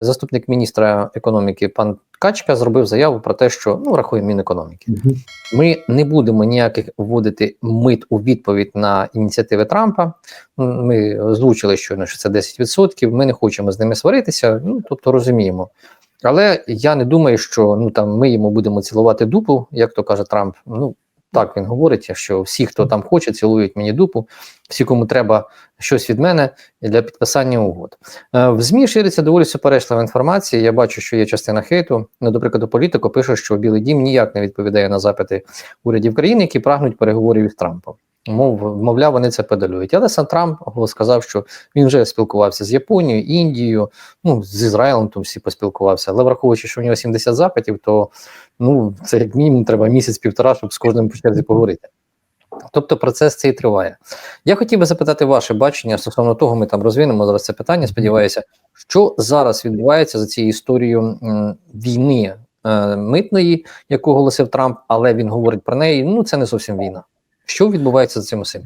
заступник міністра економіки пан Качка зробив заяву про те, що ну рахує Мінекономіки. Ми не будемо ніяких вводити мит у відповідь на ініціативи Трампа. Ми озвучили що це 10%. Ми не хочемо з ними сваритися. Ну тобто розуміємо. Але я не думаю, що ну там ми йому будемо цілувати дупу, як то каже Трамп. Ну так він говорить, що всі, хто там хоче, цілують мені дупу, всі, кому треба щось від мене для підписання угод. Е, В ЗМІ шириться доволі суперечлива інформація. Я бачу, що є частина хейту. Ну, до прикладу, політико пише, що Білий Дім ніяк не відповідає на запити урядів країни, які прагнуть переговорів із Трампом. Мов, мовляв, вони це педалюють. Але сам Трамп сказав, що він вже спілкувався з Японією, Індією, ну з Ізраїлем там всі поспілкувався. Але враховуючи, що у нього 70 запитів, то ну це як мінімум треба місяць-півтора, щоб з кожним по черзі поговорити. Тобто процес цей триває. Я хотів би запитати ваше бачення стосовно того, ми там розвинемо зараз це питання. Сподіваюся, що зараз відбувається за цією історією м, війни е, митної, яку оголосив Трамп, але він говорить про неї. Ну це не зовсім війна. Що відбувається за цим усім?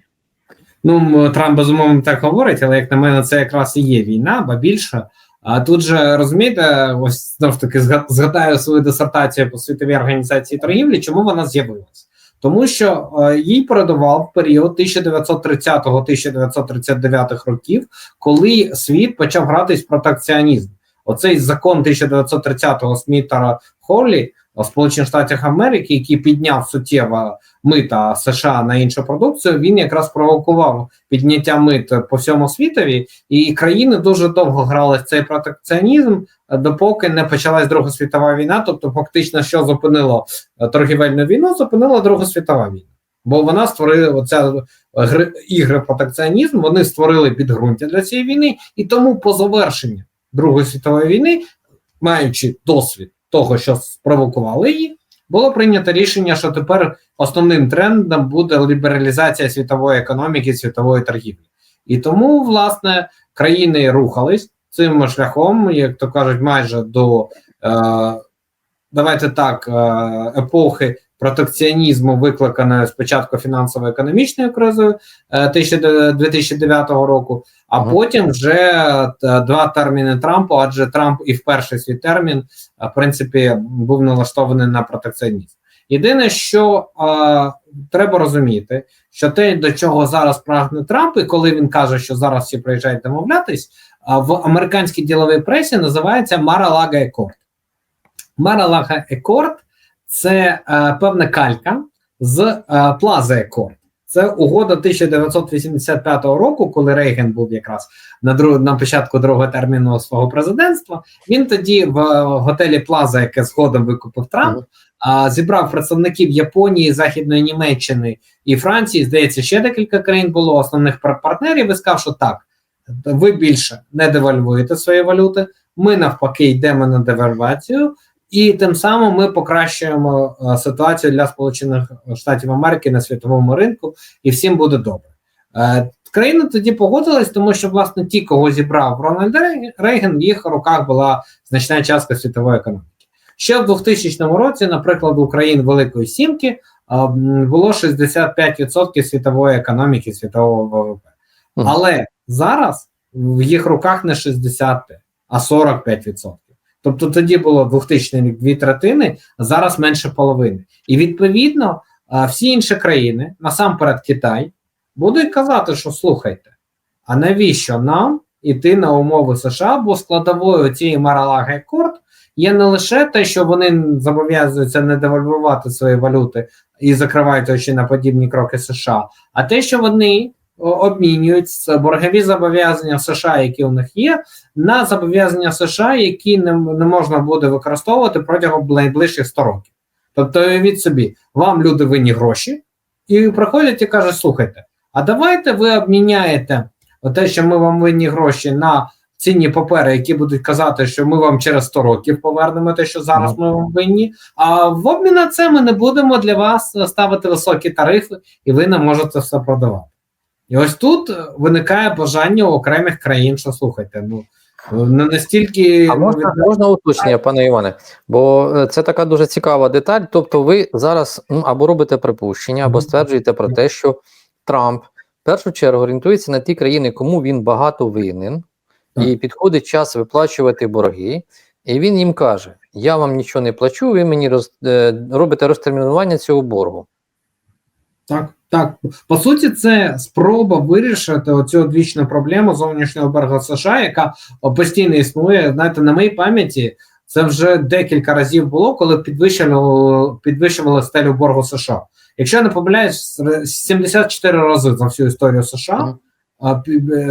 Ну, Трамп безумовно так говорить, але як на мене, це якраз і є війна, ба більше. А тут же розумієте, ось знову ж таки згадаю свою дисертацію по світовій організації торгівлі. Чому вона з'явилась? Тому що е, їй передував період 1930-1939 років, коли світ почав гратись в протекціонізм. Оцей закон 1930-го Смітера Холлі Сполучених Штатах Америки, який підняв суттєво мита США на іншу продукцію, він якраз провокував підняття мит по всьому світові, і країни дуже довго грали в цей протекціонізм, допоки не почалась Друга світова війна. Тобто, фактично, що зупинило е, торгівельну війну, зупинила Друга світова війна. Бо вона створила оця гри, ігри протекціонізм, вони створили підґрунтя для цієї війни, і тому по завершенню Другої світової війни, маючи досвід того, що спровокували її, було прийнято рішення, що тепер основним трендом буде лібералізація світової економіки, світової торгівлі. І тому, власне, країни рухались цим шляхом, як то кажуть, майже до е, давайте так, е, епохи протекціонізму, викликаної спочатку фінансово-економічною кризою е, 2009 року, а Ага. потім вже е, два терміни Трампу, адже Трамп і в перший свій термін, е, в принципі, був налаштований на протекціонізм. Єдине, що е, треба розуміти, що те, до чого зараз прагне Трамп, і коли він каже, що зараз всі приїжджають домовлятись, а в американській діловій пресі називається Мара-Лага Екорд. Мара-Лага Екорд це е, певна калька з е, Плаза Екорд. Це угода 1985 року, коли Рейген був якраз на друг, на початку другого терміну свого президентства. Він тоді в е, готелі Плаза, яке згодом викупив Трамп, а, зібрав представників Японії, Західної Німеччини і Франції. Здається, ще декілька країн було основних пар- партнерів. І сказав, що так, ви більше не девальвуєте свої валюти. Ми навпаки йдемо на девальвацію, і тим самим ми покращуємо е, ситуацію для Сполучених Штатів Америки на світовому ринку, і всім буде добре. Е, Країна тоді погодилась, тому що власне ті, кого зібрав Рональд Рей- Рейган, в їх руках була значна частка світової економіки. Ще в 2000 році, наприклад, у країн Великої Сімки м, було 65% світової економіки, світового ВВП. Але зараз в їх руках не 65, а 45%. Тобто тоді було 2000 рік дві третини, а зараз менше половини. І відповідно всі інші країни, насамперед Китай, будуть казати, що слухайте, а навіщо нам іти на умови США, бо складовою цієї Маралаги Акорд є не лише те, що вони зобов'язуються не девальвувати свої валюти і закривають очі на подібні кроки США, а те, що вони обмінюють боргові зобов'язання США, які у них є, на зобов'язання США, які не, не можна буде використовувати протягом найближчих 100 років. Тобто, уявіть собі, вам люди винні гроші, і приходять і кажуть: слухайте, а давайте ви обміняєте те, що ми вам винні гроші на цінні папери, які будуть казати, що ми вам через 100 років повернемо те, що зараз ми вам винні. А в обмін на це ми не будемо для вас ставити високі тарифи, і ви не можете все продавати. І ось тут виникає бажання окремих країн, що слухайте, ну не настільки А можна, можна уточнення, пане Іване, бо е, це така дуже цікава деталь. Тобто, ви зараз ну, або робите припущення, або стверджуєте про те, що Трамп в першу чергу орієнтується на ті країни, кому він багато винен, і підходить час виплачувати борги, і він їм каже: Я вам нічого не плачу, ви мені роз, е, робите розтермінування цього боргу. Так, так. По суті, це спроба вирішити оцю одвічну проблему зовнішнього боргу США, яка постійно існує. Знаєте, на моїй пам'яті це вже декілька разів було, коли підвищували, підвищували стелю боргу США. Якщо я не помиляюсь, 74 рази за всю історію США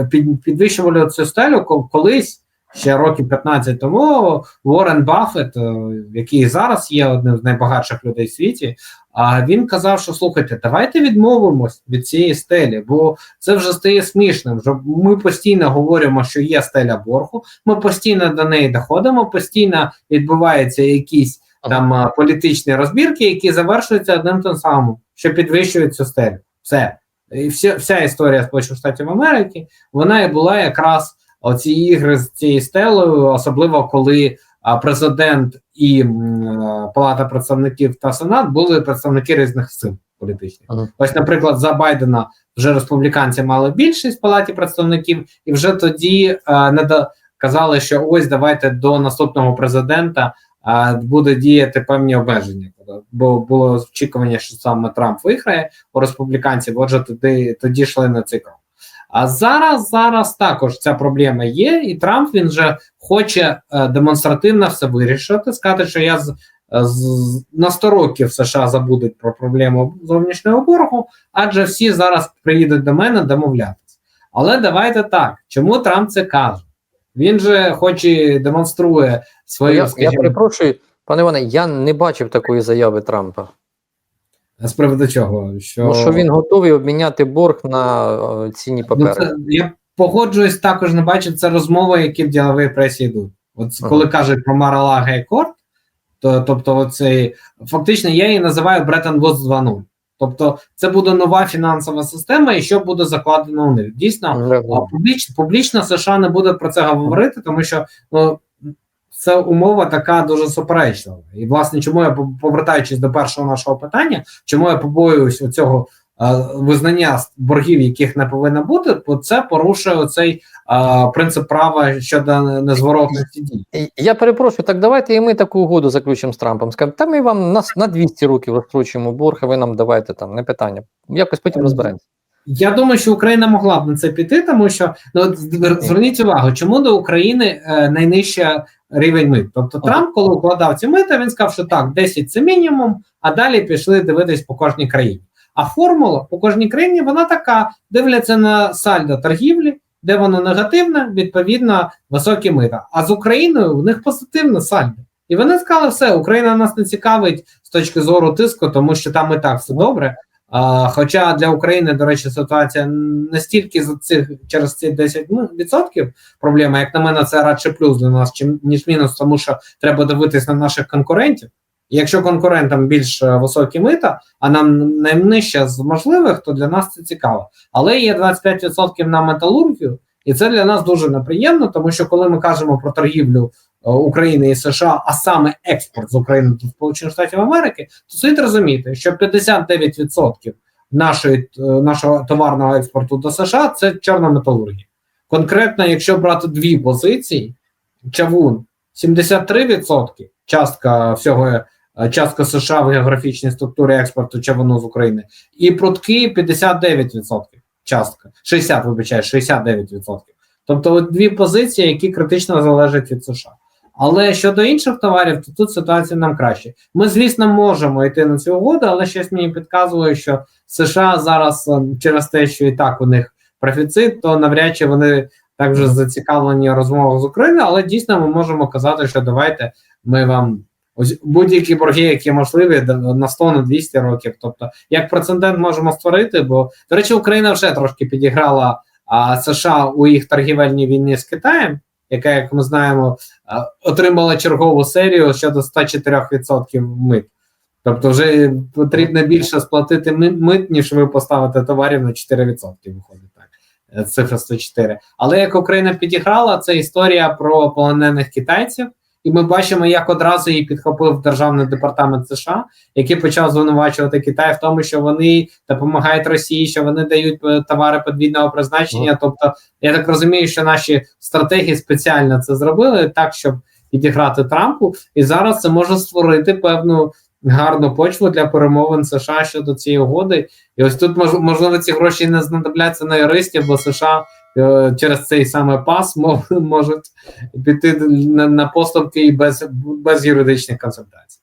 під, підвищували цю стелю ко- колись. Ще років 15 тому Уоррен Баффет, е, який зараз є одним з найбагатших людей в світі, а він казав, що слухайте, давайте відмовимось від цієї стелі, бо це вже стає смішним. Вже ми постійно говоримо, що є стеля боргу, ми постійно до неї доходимо, постійно відбуваються якісь там політичні розбірки, які завершуються одним тим самим, що підвищують цю стелю. Все. І вся, вся історія Сполучених Штатів Америки, вона і була якраз оці ігри з цією стелею, особливо коли президент і Палата представників та Сенат були представники різних сил політичних. Ага. Ось, наприклад, за Байдена вже республіканці мали більшість в палаті представників, і вже тоді е, не до- казали, що ось давайте до наступного президента е, буде діяти певні обмеження. Бо було очікування, що саме Трамп виграє у республіканців. Отже, тоді тоді йшли на цей крок. А зараз зараз також ця проблема є, і Трамп він же хоче е, демонстративно все вирішити, сказати, що я з, з на 100 років США забудуть про проблему зовнішнього боргу, адже всі зараз приїдуть до мене домовлятися. Але давайте так, чому Трамп це каже? Він же хоч і демонструє свою, я, я перепрошую, пане Іване, я не бачив такої заяви Трампа. З приводу чого? Що, Ну, що він готовий обміняти борг на е, цінні Ну, це, я погоджуюсь, також не бачив це розмови, які в діловій пресі йдуть. От Ага. коли кажуть про Маралага і Корт, то тобто, оцей, фактично я її називаю Бреттон Вудс 2.0. Тобто, це буде нова фінансова система, і що буде закладено у них. Дійсно, а публіч, публічно США не буде про це говорити, тому що ну, це умова така дуже суперечлива. І, власне, чому я повертаючись до першого нашого питання, чому я побоююсь оцього е, визнання боргів, яких не повинно бути, бо це порушує цей е, принцип права щодо незворотності дій. Я перепрошую, так давайте і ми таку угоду заключимо з Трампом. Скажемо, та ми вам на, на 200 років розстрочуємо борг, а ви нам давайте там, не питання. Якось потім розберемося. Я думаю, що Україна могла б на це піти, тому що ну зверніть увагу, чому до України е, найнижча рівень мит. Тобто Трамп, коли укладав ці мита, він сказав, що так, 10 це мінімум, а далі пішли дивитись по кожній країні. А формула по кожній країні вона така: дивляться на сальдо торгівлі, де воно негативне, відповідно, високі мита. А з Україною в них позитивне сальдо. І вони сказали, все, Україна нас не цікавить з точки зору тиску, тому що там і так все добре. А, хоча для України, до речі, ситуація настільки за цих через ці 10% ну, відсотків проблема, як на мене, це радше плюс для нас, чим ніж мінус, тому що треба дивитись на наших конкурентів. Якщо конкурентам більш е, високі мита, а нам найнижче з можливих, то для нас це цікаво. Але є 25% на металургію, і це для нас дуже неприємно, тому що коли ми кажемо про торгівлю України і США, а саме експорт з України до Сполучених Штатів Америки, то слід розуміти, що 59% нашої, е, нашого товарного експорту до США це чорна металургія. Конкретно, якщо брати дві позиції, чавун 73% частка всього е, частка США в географічній структурі експорту чавуну з України, і прутки 59% частка, 60, вибачаю, 69%. Тобто дві позиції, які критично залежать від США. Але щодо інших товарів, то тут ситуація нам краще. Ми, звісно, можемо йти на цю угоду, але щось мені підказує, що США зараз е, через те, що і так у них профіцит, то навряд чи вони так вже зацікавлені в розмовах з Україною, але дійсно ми можемо казати, що давайте ми вам ось будь-які борги, які можливі, на 100 на 200 років. Тобто, як прецедент можемо створити, бо до речі, Україна вже трошки підіграла а, США у їх торгівельній війні з Китаєм, яка, як ми знаємо, отримала чергову серію щодо 104% мит. Тобто, вже потрібно більше сплатити ми- мит, ніж ви поставите товарів на 4%, виходить так. Е, Цифра 104. Але як Україна підіграла, це історія про полонених китайців, і ми бачимо, як одразу її підхопив державний департамент США, який почав звинувачувати Китай в тому, що вони допомагають Росії, що вони дають е, товари подвійного призначення. Тобто, я так розумію, що наші стратегії спеціально це зробили так, щоб підіграти Трампу, і зараз це може створити певну гарну почву для перемовин США щодо цієї угоди. І ось тут мож, можливо ці гроші не знадобляться на юристів, бо США через цей саме пас можуть піти на поступки і без, без юридичних консультацій.